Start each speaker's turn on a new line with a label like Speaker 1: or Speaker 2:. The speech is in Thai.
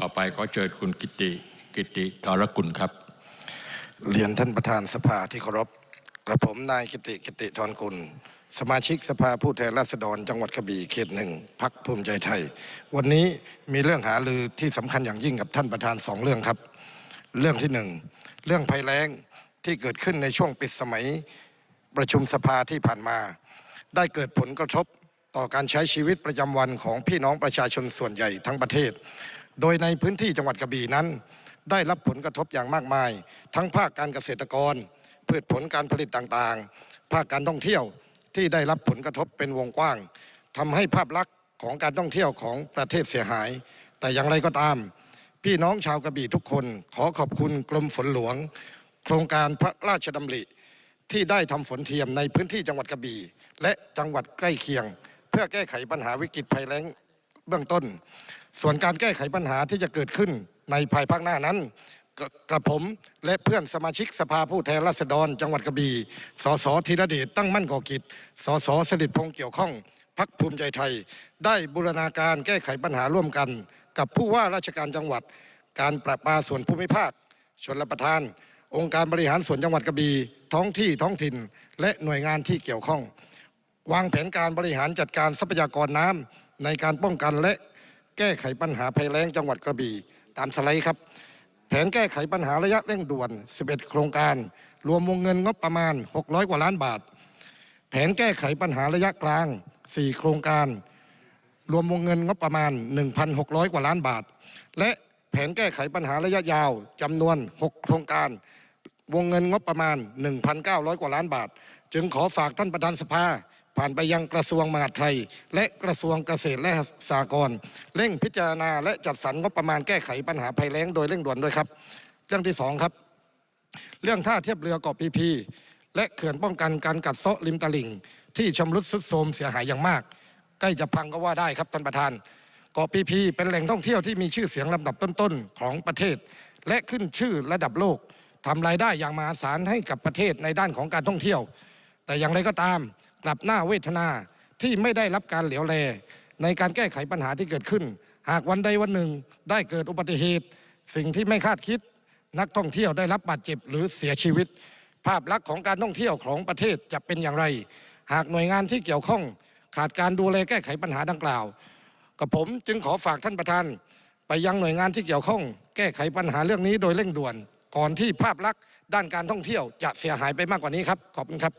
Speaker 1: ต่อไปขอเชิญคุณกิติกิติธรกุลครับ
Speaker 2: เรียนท่านประธานสภาที่เคารพกระผมนายกิติกิติธรกุล สมาชิกสภาผู้แทนราษฎรจังหวัดกระบี่เขตหนึ่งพักภูมิใจไทย วันนี้มีเรื่องหาลือที่สำคัญอย่างยิ่งกับท่านประธานสองเรื่องครับ เรื่องที่หนึ่งเรื่องภัยแล้งที่เกิดขึ้นในช่วงปิดสมัยประชุมสภาที่ผ่านมา ได้เกิดผลกระทบต่อการใช้ชีวิตประจำวันของพี่น้องประชาชนส่วนใหญ่ทั้งประเทศ โดยในพื้นที่จังหวัดกระบี่นั้น ได้รับผลกระทบอย่างมากมาย ทั้งภาคการเกษตรกร พืชผลการผลิตต่างๆ ภาคการท่องเที่ยวที่ได้รับผลกระทบเป็นวงกว้างทำให้ภาพลักษณ์ของการท่องเที่ยวของประเทศเสียหาย แต่อย่างไรก็ตาม พี่น้องชาวกระบี่ทุกคนขอขอบคุณกรมฝนหลวง โครงการพระราชดำริ ที่ได้ทำฝนเทียมในพื้นที่จังหวัดกระบี่และจังหวัดใกล้เคียง เพื่อแก้ไขปัญหาวิกฤตภัยแล้ง เบื้องต้น ส่วนการแก้ไขปัญหาที่จะเกิดขึ้นในภายภาคหน้านั้นกกระผมและเพื่อนสมาชิกสภาผู้แทนราษฎร จังหวัดกระบี่ สสธีรเดชตั้งมั่นก่อกิจ สสสลิดพงษ์เกี่ยวข้องพักภูมิใจไทย ได้บูรณาการแก้ไขปัญหาร่วมกัน กับผู้ว่าราชการจังหวัด การประปาส่วนภูมิภาคชนรประทาน องค์การบริหารส่วนจังหวัดกระบี่ท้องที่ท้องถิ่น และหน่วยงานที่เกี่ยวข้อง วางแผนการบริหารจัดการทรัพยากรน้ำ ในการป้องกันและแก้ไขปัญหาภัยแล้งจังหวัดกระบี่ตามสไลด์ครับ แผนแก้ไขปัญหาระยะเร่งด่วน 11 โครงการ รวมวงเงินงบประมาณ 600 กว่าล้านบาท แผนแก้ไขปัญหาระยะกลาง 4 โครงการ รวมวงเงินงบประมาณ 1,600 กว่าล้านบาท และแผนแก้ไขปัญหาระยะยาวจำนวน 6 โครงการ วงเงินงบประมาณ 1,900 กว่าล้านบาท จึงขอฝากท่านประธานสภา ผ่านไปยังกระทรวงมหาดไทย และกระทรวงเกษตรและสหกรณ์เร่งพิจารณาและจัดสรรงบประมาณแก้ไขปัญหาภัยแล้งโดยเร่งด่วนด้วยครับ เรื่องที่สองครับ เรื่องท่าเทียบเรือเกาะพีพีและเขื่อนป้องกันการกัดเซาะริมตลิ่ง ที่ชำรุดทรุดโทรมเสียหายอย่างมาก ใกล้จะพังก็ว่าได้ครับท่านประธานเกาะพีพีเป็นแหล่งท่องเที่ยวที่มีชื่อเสียงลำดับต้นๆของประเทศ และขึ้นชื่อระดับโลกทำรายได้อย่างมหาศาลให้กับประเทศในด้านของการท่องเที่ยว แต่อย่างไรก็ตาม กลับหน้าเวทนาที่ไม่ได้รับการเหลียวแล ในการแก้ไขปัญหาที่เกิดขึ้น หากวันใดวันหนึ่งได้เกิดอุบัติเหตุ สิ่งที่ไม่คาดคิด นักท่องเที่ยวได้รับบาดเจ็บหรือเสียชีวิต ภาพลักษณ์ของการท่องเที่ยวของประเทศจะเป็นอย่างไร หากหน่วยงานที่เกี่ยวข้อง ขาดการดูแลแก้ไขปัญหาดังกล่าวกับผมจึงขอฝากท่านประธาน ไปยังหน่วยงานที่เกี่ยวข้อง แก้ไขปัญหาเรื่องนี้โดยเร่งด่วน ก่อนที่ภาพลักษณ์ด้านการท่องเที่ยวจะเสียหายไปมากกว่านี้ครับขอบคุณครับ